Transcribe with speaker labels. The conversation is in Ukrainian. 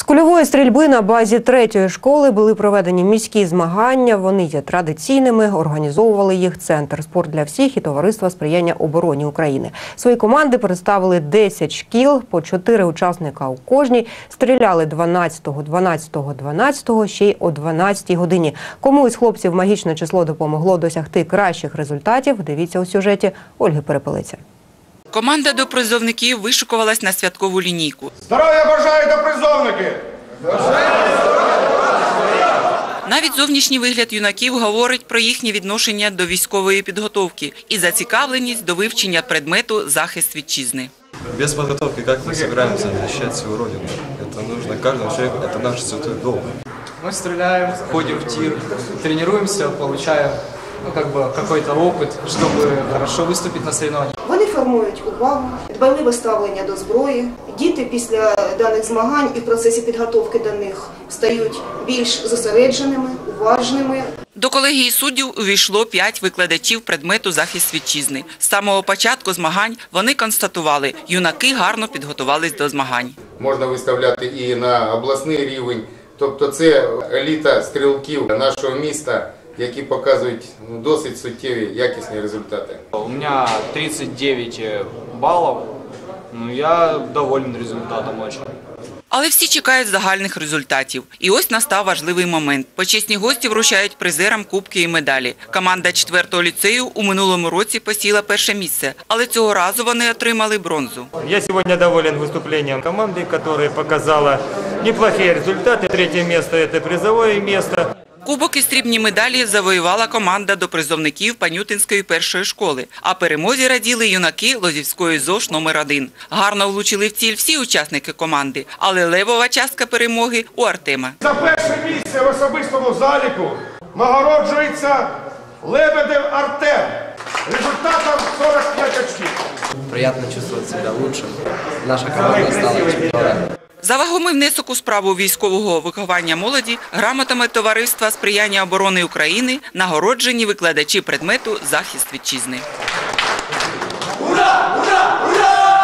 Speaker 1: З кульової стрільби на базі третьої школи були проведені міські змагання. Вони є традиційними. Організовували їх центр спорт для всіх і товариство сприяння обороні України. Свої команди представили 10 шкіл, по 4 учасника у кожній. Стріляли 12-го, 12-го, 12-го, ще й о 12-й годині. Кому із хлопців магічне число допомогло досягти кращих результатів? Дивіться у сюжеті Ольги Перепелиця.
Speaker 2: Команда до призовників вишикувалась на святкову лінійку.
Speaker 3: Здоров'я бажаєте, призовники!
Speaker 2: Навіть зовнішній вигляд юнаків говорить про їхнє відношення до військової підготовки і зацікавленість до вивчення предмету захист вітчизни.
Speaker 4: Без подготовки как мы собираемся защищать свою родину? Это нужно каждому человеку, это наш святой долг.
Speaker 5: Мы стреляем, ходим в тир, тренируемся, получаем ну, как бы какой-то опыт, чтобы хорошо выступить на соревнованиях.
Speaker 6: Формують увагу, дбайливе ставлення до зброї. Діти після даних змагань і в процесі підготовки до них стають більш зосередженими, уважними.
Speaker 2: До колегії суддів увійшло п'ять викладачів предмету захист вітчизни. З самого початку змагань вони констатували, юнаки гарно підготувались до змагань.
Speaker 7: можна виставляти і на обласний рівень. Тобто це еліта стрілків нашого міста, які показують ну, досить суттєві якісні результати.
Speaker 8: У меня 39 баллов. Ну, я доволен результатом очень.
Speaker 2: Але всі чекають загальних результатів. І ось настав важливий момент. Почесні гості вручають призерам кубки і медалі. Команда 4-го ліцею у минулому році посіла перше місце, але цього разу вони отримали бронзу.
Speaker 9: Я сегодня доволен выступлением команды, которая показала неплохие результаты. Третье место – это призовое место.
Speaker 2: Кубок і срібні медалі завоювала команда до призовників Панютинської першої школи. А перемозі раділи юнаки Лозівської ЗОШ номер 1 Гарно влучили в ціль всі учасники команди, але левова частка перемоги у Артема.
Speaker 3: За перше місце в особистому заліку нагороджується Лебедев Артем. Результатом 45 очків.
Speaker 10: Приятно чувствовать себя лучше. Наша команда стала чемпионом.
Speaker 2: За вагомий внесок у справу військового виховання молоді грамотами товариства сприяння оборони України нагороджені викладачі предмету захист вітчизни.
Speaker 3: Ура! Ура! Ура!